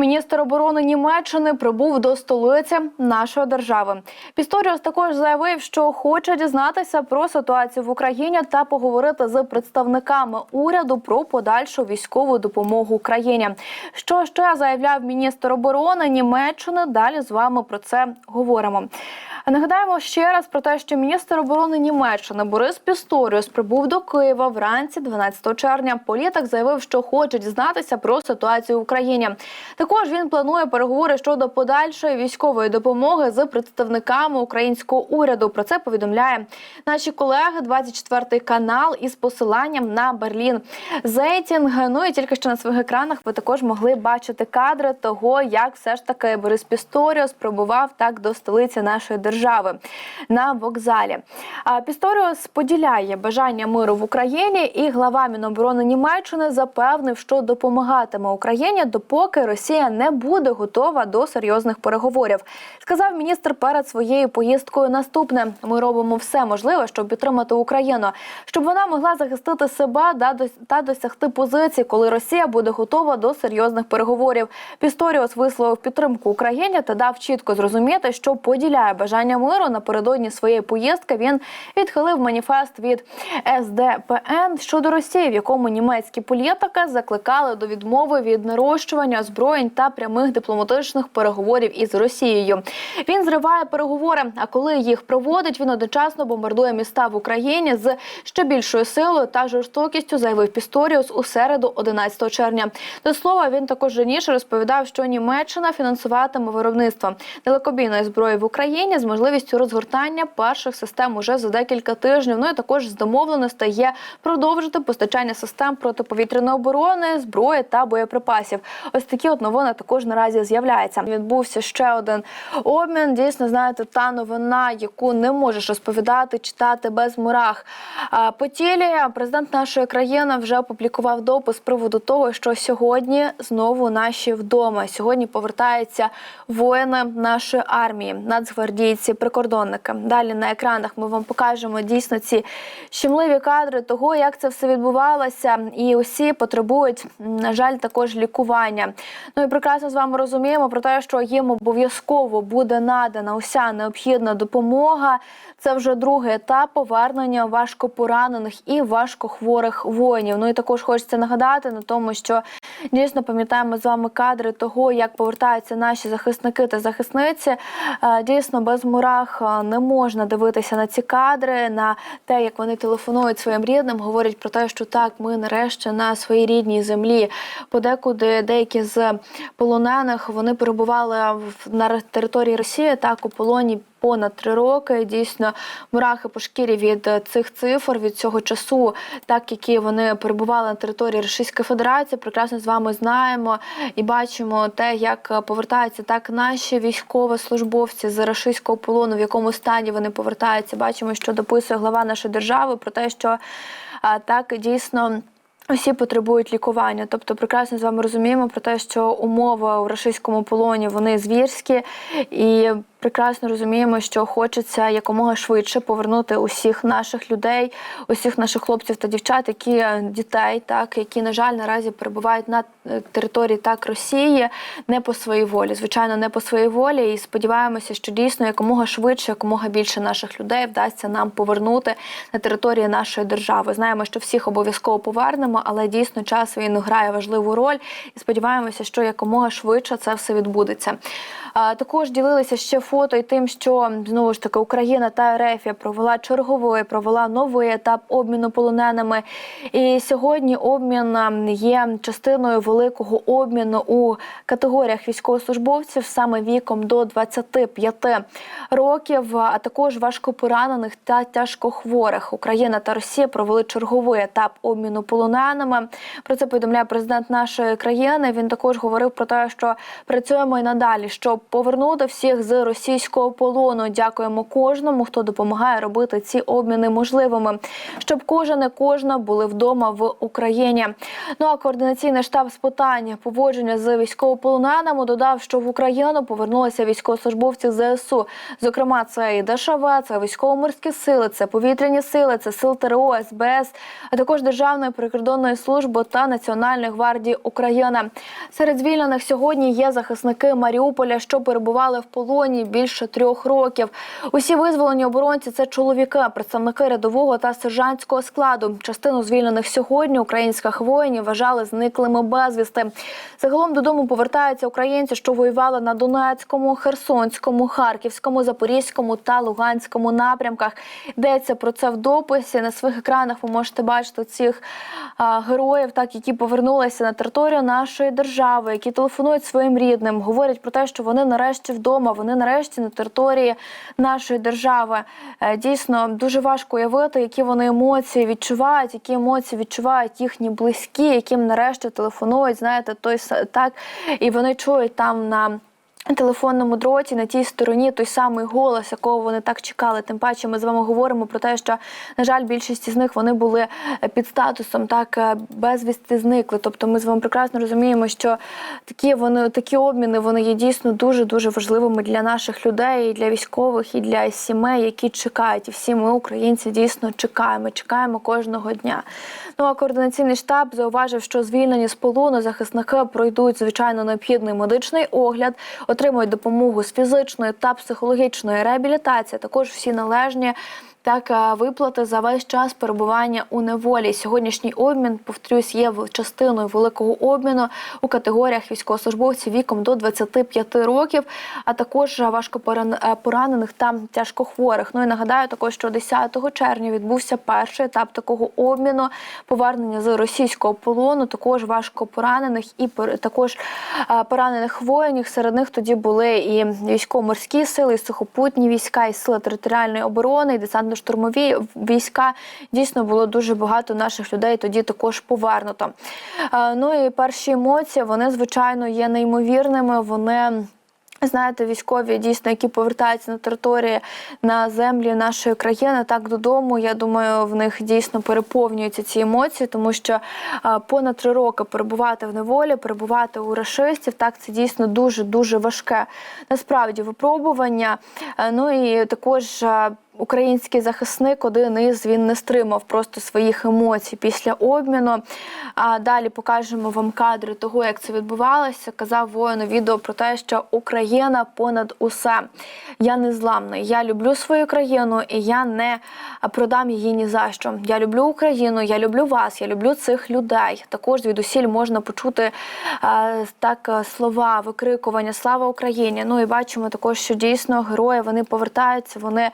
міністр оборони Німеччини прибув до столиці нашої держави. Пісторіус також заявив, що хоче дізнатися про ситуацію в Україні та поговорити з представниками уряду про подальшу військову допомогу Україні. Що ще заявляв міністр оборони Німеччини? Далі з вами про це говоримо. Нагадаємо ще раз про те, що міністр оборони Німеччини Борис Пісторіус прибув до Києва вранці 12 червня. Політик заявив, що хоче дізнатися про ситуацію в Україні. Також він планує переговори щодо подальшої військової допомоги з представниками українського уряду. Про це повідомляє наші колеги 24 канал із посиланням на Берлін. Зейтінг. Ну і тільки що на своїх екранах ви також могли бачити кадри того, як все ж таки Борис Пісторіус прибував так до столиці нашої держави на вокзалі. А Пісторіус поділяє бажання миру в Україні, і глава Міноборони Німеччини запевнив, що допомагатиме Україні, допоки Росія не буде готова до серйозних переговорів. Сказав міністр перед своєю поїздкою. Наступне ми робимо все можливе, щоб підтримати Україну, щоб вона могла захистити себе та досягти позиції, коли Росія буде готова до серйозних переговорів. Пісторіус висловив підтримку Україні та дав чітко зрозуміти, що поділяє бажання миру. Напередодні своєї поїздки він відхилив маніфест від СДПН щодо Росії, в якому німецькі політики закликали до відмови від нарощування озброєнь та прямих дипломатичних переговорів із Росією. Він зриває переговори. А коли їх проводить, він одночасно бомбардує міста в Україні з ще більшою силою та жорстокістю, заявив Пісторіус у середу, 11 червня. До слова, він також раніше розповідав, що Німеччина фінансуватиме виробництво далекобійної зброї в Україні з можливістю розгортання перших систем уже за декілька тижнів. Ну і також з домовленостей є продовжити постачання систем протиповітряної оборони, зброї та боєприпасів. Ось такі от новини також наразі з'являються. Відбувся ще один обмін. Дійсно, знаєте, та новина, яку не можеш розповідати, читати без мурах. По тілі президент нашої країни вже опублікував допис з приводу того, що сьогодні знову наші вдома. Сьогодні повертаються воїни нашої армії, нацгвардійці, прикордонники. Далі на екранах ми вам покажемо дійсно ці щемливі кадри того, як це все відбувалося, і усі потребують, на жаль, також лікування. Ну і прекрасно з вами розуміємо про те, що їм обов'язково буде надана уся необхідна допомога. Це вже другий етап повернення важкопоранених і важкохворих воїнів. Ну і також хочеться нагадати на тому, що дійсно пам'ятаємо з вами кадри того, як повертаються наші захисники та захисниці. Е, Дійсно, без мурах е, не можна дивитися на ці кадри, на те, як вони телефонують своїм рідним, говорять про те, що так, ми нарешті на своїй рідній землі. Подекуди деякі з полонених вони перебували на території Росії, так у полоні. Понад три роки дійсно мурахи по шкірі від е, цих цифр від цього часу, так які вони перебували на території Російської Федерації. Прекрасно з вами знаємо і бачимо те, як е, повертаються так наші військовослужбовці з російського полону, в якому стані вони повертаються. Бачимо, що дописує глава нашої держави про те, що так дійсно. Усі потребують лікування, тобто прекрасно з вами розуміємо про те, що умови у російському полоні вони звірські, і прекрасно розуміємо, що хочеться якомога швидше повернути усіх наших людей, усіх наших хлопців та дівчат, які е, дітей, так які на жаль наразі перебувають на е, території так Росії, не по своїй волі. Звичайно, не по своїй волі. І сподіваємося, що дійсно якомога швидше, якомога більше наших людей вдасться нам повернути на території нашої держави. Знаємо, що всіх обов'язково повернемо, але дійсно час він грає важливу роль. І сподіваємося, що якомога швидше це все відбудеться. Також ділилися ще фото і тим, що знову ж таки Україна та РФ провела черговий, провела новий етап обміну полоненими. І сьогодні обмін ем, є частиною великого обміну у категоріях військовослужбовців саме віком до 25 років, а також важкопоранених та тяжкохворих. Україна та Росія провели черговий етап обміну полоненими. Про це повідомляє президент нашої країни. Він також говорив про те, що працюємо і надалі, щоб повернути всіх з російського полону. Дякуємо кожному, хто допомагає робити ці обміни можливими, щоб кожен і кожна були вдома в Україні. Ну а координаційний штаб з питань поводження з військовополоненими додав, що в Україну повернулися військовослужбовці ЗСУ. Зокрема, це і ДШВ, це військово-морські сили, це повітряні сили, це сил ТРО, СБС, а також Державної прикордонної служби та Національної гвардії України. Серед звільнених сьогодні є захисники Маріуполя, що перебували в полоні більше трьох років. Усі визволені оборонці це чоловіки, представники рядового та сержантського складу. Частину звільнених сьогодні українських воїнів вважали зниклими безвісти. Загалом додому повертаються українці, що воювали на Донецькому, Херсонському, Харківському, Запорізькому та Луганському напрямках. Йдеться про це в дописі. На своїх екранах ви можете бачити цих а, героїв, так які повернулися на територію нашої держави, які телефонують своїм рідним, говорять про те, що вони нарешті вдома, вони нарешті на території нашої держави. Е, Дійсно, дуже важко уявити, які вони емоції відчувають, які емоції відчувають їхні близькі, яким нарешті телефонують. Знаєте, той так, і вони чують там на. Телефонному дроті на тій стороні той самий голос, якого вони так чекали. Тим паче, ми з вами говоримо про те, що на жаль, більшість з них вони були е, під статусом так е, безвісти зникли. Тобто, ми з вами прекрасно розуміємо, що такі вони такі обміни вони є дійсно дуже дуже важливими для наших людей, і для військових, і для сімей, які чекають. І всі ми, українці, дійсно чекаємо. Чекаємо кожного дня. Ну а координаційний штаб зауважив, що звільнені з полону захисники пройдуть звичайно необхідний медичний огляд, отримують допомогу з фізичної та психологічної реабілітації, також всі належні. Так, е, виплати за весь час перебування у неволі. Сьогоднішній обмін, повторюсь, є частиною великого обміну у категоріях військовослужбовців віком до 25 років, а також важко е, поранених та тяжкохворих. Ну і нагадаю також, що 10 червня відбувся перший етап такого обміну повернення з російського полону. Також важко поранених і також е, поранених воїнів. Серед них тоді були і військово-морські сили, і сухопутні війська, і сили територіальної оборони, і десантно-штурмові війська. Дійсно було дуже багато наших людей тоді також повернуто. Е, Ну і перші емоції вони звичайно є неймовірними. Вони. Знаєте, військові дійсно, які повертаються на території на землі нашої країни, так додому. Я думаю, в них дійсно переповнюються ці емоції, тому що понад три роки перебувати в неволі, перебувати у рашистів, так це дійсно дуже дуже важке насправді випробування. Е, Ну і також. Український захисник один із він не стримав просто своїх емоцій після обміну. А далі покажемо вам кадри того, як це відбувалося. Казав воїн у відео про те, що Україна понад усе. Я не зламний. Я люблю свою країну і я не продам її ні за що. Я люблю Україну, я люблю вас, я люблю цих людей. Також звідусіль можна почути так слова, викрикування Слава Україні. Ну і бачимо також, що дійсно герої вони повертаються, вони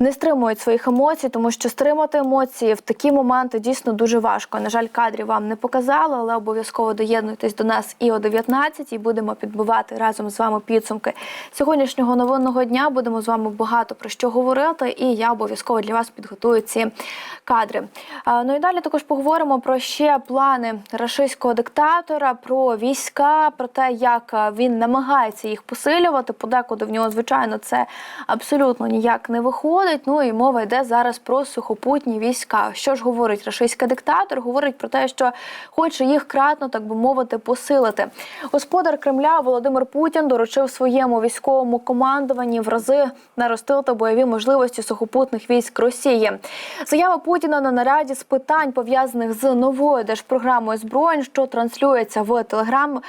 не стримують своїх емоцій, тому що стримати емоції в такі моменти дійсно дуже важко. На жаль, кадрів вам не показали, але обов'язково доєднуйтесь до нас і о 19 і будемо підбивати разом з вами підсумки сьогоднішнього новинного дня. Будемо з вами багато про що говорити, і я обов'язково для вас підготую ці кадри. Ну і далі також поговоримо про ще плани рашистського диктатора, про війська, про те, як він намагається їх посилювати. Подекуди в нього, звичайно, це абсолютно ніяк не виходить. Ну і мова йде зараз про сухопутні війська. Що ж говорить рашистський диктатор? Говорить про те, що хоче їх кратно, так би мовити, посилити. Господар Кремля Володимир Путін доручив своєму військовому командуванні в рази наростити бойові можливості сухопутних військ Росії. Заява Путіна на наряді з питань пов'язаних з новою держпрограмою збройн, що транслюється в телеграм.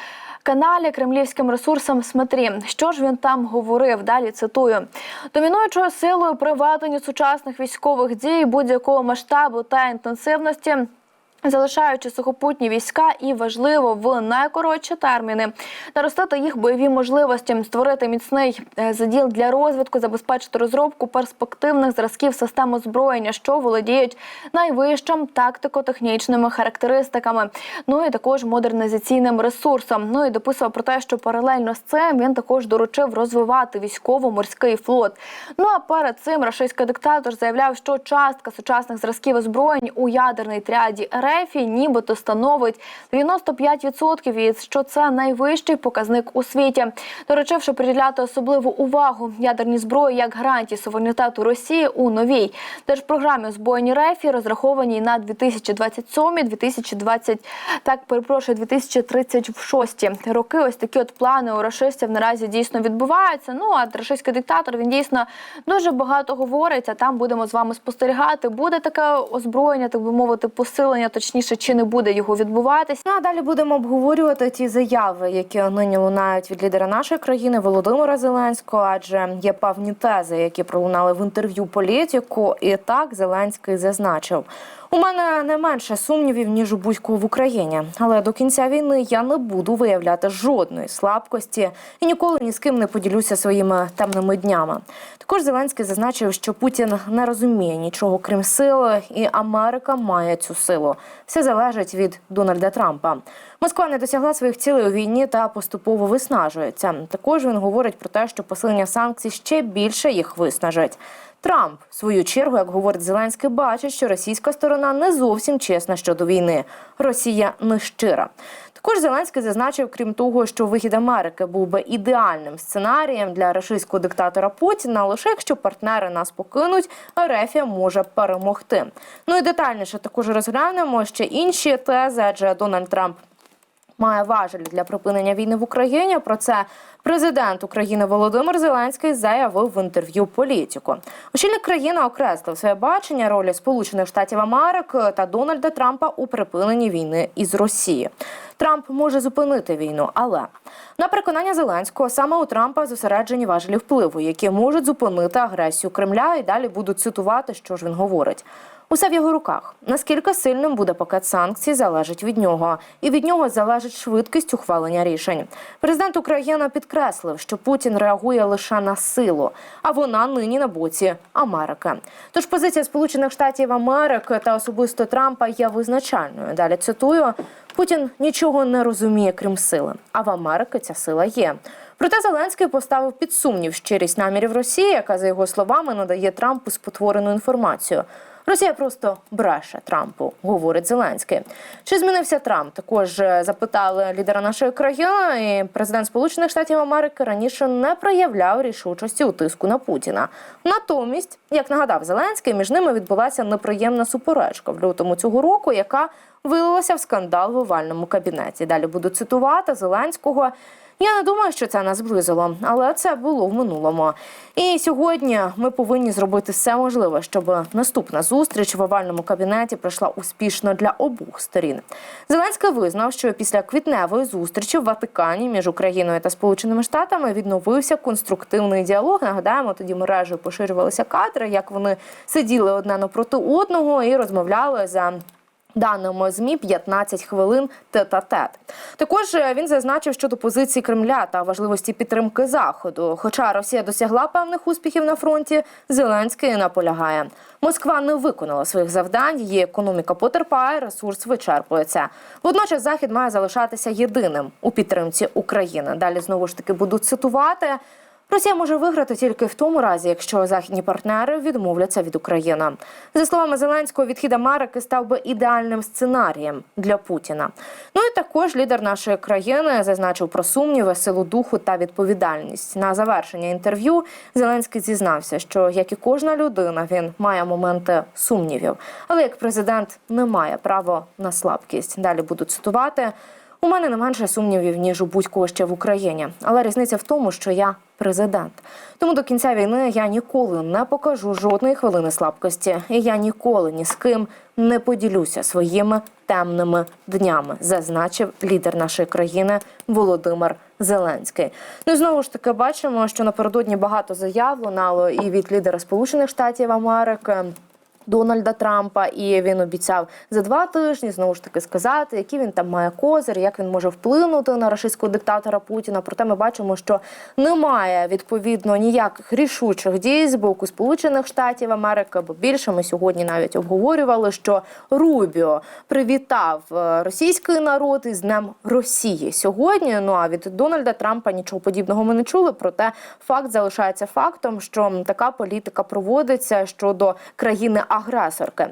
Каналі кремлівським ресурсам Смотрі. Що ж він там говорив? Далі цитую: домінуючою силою при веденні сучасних військових дій будь-якого масштабу та інтенсивності. Залишаючи сухопутні війська, і важливо в найкоротші терміни наростити їх бойові можливості, створити міцний е, заділ для розвитку, забезпечити розробку перспективних зразків систем озброєння, що володіють найвищим тактико-технічними характеристиками. Ну і також модернізаційним ресурсом. Ну і дописував про те, що паралельно з цим він також доручив розвивати військово-морський флот. Ну а перед цим рашистський диктатор заявляв, що частка сучасних зразків озброєнь у ядерній тріаді РФ РФ нібито становить 95%, і що це найвищий показник у світі. Доручивши приділяти особливу увагу ядерній зброї як гарантії суверенітету Росії у новій держпрограмі озброєнні РФ, розрахованій на 2027-2020, так перепрошую, 2036 роки. Ось такі от плани у рашистів наразі дійсно відбуваються. Ну а рашистський диктатор він дійсно дуже багато говорить. А там будемо з вами спостерігати. Буде таке озброєння, так би мовити, посилення, точніше, чи не буде його відбуватись. Ну а далі будемо обговорювати ті заяви, які нині лунають від лідера нашої країни Володимира Зеленського, адже є певні тези, які пролунали в інтерв'ю політику. І так Зеленський зазначив. У мене не менше сумнівів ніж у будь-кого в Україні, але до кінця війни я не буду виявляти жодної слабкості і ніколи ні з ким не поділюся своїми темними днями. Також Зеленський зазначив, що Путін не розуміє нічого крім сили, і Америка має цю силу. Все залежить від Дональда Трампа. Москва не досягла своїх цілей у війні та поступово виснажується. Також він говорить про те, що посилення санкцій ще більше їх виснажить. Трамп, в свою чергу, як говорить Зеленський, бачить, що російська сторона не зовсім чесна щодо війни. Росія нещира. Також Зеленський зазначив, крім того, що вихід Америки був би ідеальним сценарієм для російського диктатора Путіна. Лише якщо партнери нас покинуть, Ерефія може перемогти. Ну і детальніше також розглянемо ще інші тези, адже Дональд Трамп має важелі для припинення війни в Україні. Про це президент України Володимир Зеленський заявив в інтерв'ю політику. Очільник країни окреслив своє бачення ролі Сполучених Штатів Америки та Дональда Трампа у припиненні війни із Росії. Трамп може зупинити війну, але на переконання Зеленського саме у Трампа зосереджені важелі впливу, які можуть зупинити агресію Кремля. І далі будуть цитувати, що ж він говорить. Усе в його руках. Наскільки сильним буде пакет санкцій, залежить від нього, і від нього залежить швидкість ухвалення рішень. Президент України підкреслив, що Путін реагує лише на силу, а вона нині на боці Америки. Тож позиція Сполучених Штатів Америки та особисто Трампа є визначальною. Далі цитую: Путін нічого не розуміє, крім сили. А в Америки ця сила є. Проте Зеленський поставив під сумнів щирість намірів Росії, яка за його словами надає Трампу спотворену інформацію. Росія просто бреше Трампу, говорить Зеленський. Чи змінився Трамп? Також е, запитали лідера нашої країни. І президент Сполучених Штатів Америки раніше не проявляв рішучості у тиску на Путіна. Натомість, як нагадав Зеленський, між ними відбулася неприємна суперечка в лютому цього року, яка вилилася в скандал в овальному кабінеті. Далі буду цитувати Зеленського. Я не думаю, що це нас зблизило, але це було в минулому. І сьогодні ми повинні зробити все можливе, щоб наступна зустріч в овальному кабінеті пройшла успішно для обох сторін. Зеленський визнав, що після квітневої зустрічі в Ватикані між Україною та Сполученими Штатами відновився конструктивний діалог. Нагадаємо, тоді мережею поширювалися кадри, як вони сиділи одне напроти одного і розмовляли за. Даними змі 15 хвилин тет-а-тет. Також е, він зазначив щодо позиції Кремля та важливості підтримки заходу. Хоча Росія досягла певних успіхів на фронті, Зеленський наполягає. Москва не виконала своїх завдань, її економіка потерпає, ресурс вичерпується. Водночас захід має залишатися єдиним у підтримці України. Далі знову ж таки буду цитувати. Росія може виграти тільки в тому разі, якщо західні партнери відмовляться від України. За словами Зеленського, відхід Америки став би ідеальним сценарієм для Путіна. Ну і також лідер нашої країни зазначив про сумніви, силу духу та відповідальність. На завершення інтерв'ю Зеленський зізнався, що як і кожна людина, він має моменти сумнівів, але як президент не має права на слабкість. Далі буду цитувати. У мене не менше сумнівів, ніж у будь-кого ще в Україні. Але різниця в тому, що я президент. Тому до кінця війни я ніколи не покажу жодної хвилини слабкості, і я ніколи ні з ким не поділюся своїми темними днями, зазначив лідер нашої країни Володимир Зеленський. Ну знову ж таки бачимо, що напередодні багато заяв лунало і від лідера Сполучених Штатів Америки. Дональда Трампа, і він обіцяв за два тижні знову ж таки сказати, які він там має козир, як він може вплинути на рашистського диктатора Путіна. Проте ми бачимо, що немає відповідно ніяких рішучих дій з боку Сполучених Штатів Америки. Бо більше ми сьогодні навіть обговорювали, що Рубіо привітав е, російський народ із Днем Росії сьогодні. Ну а від Дональда Трампа нічого подібного ми не чули. Проте факт залишається фактом, що така політика проводиться щодо країни агресорки.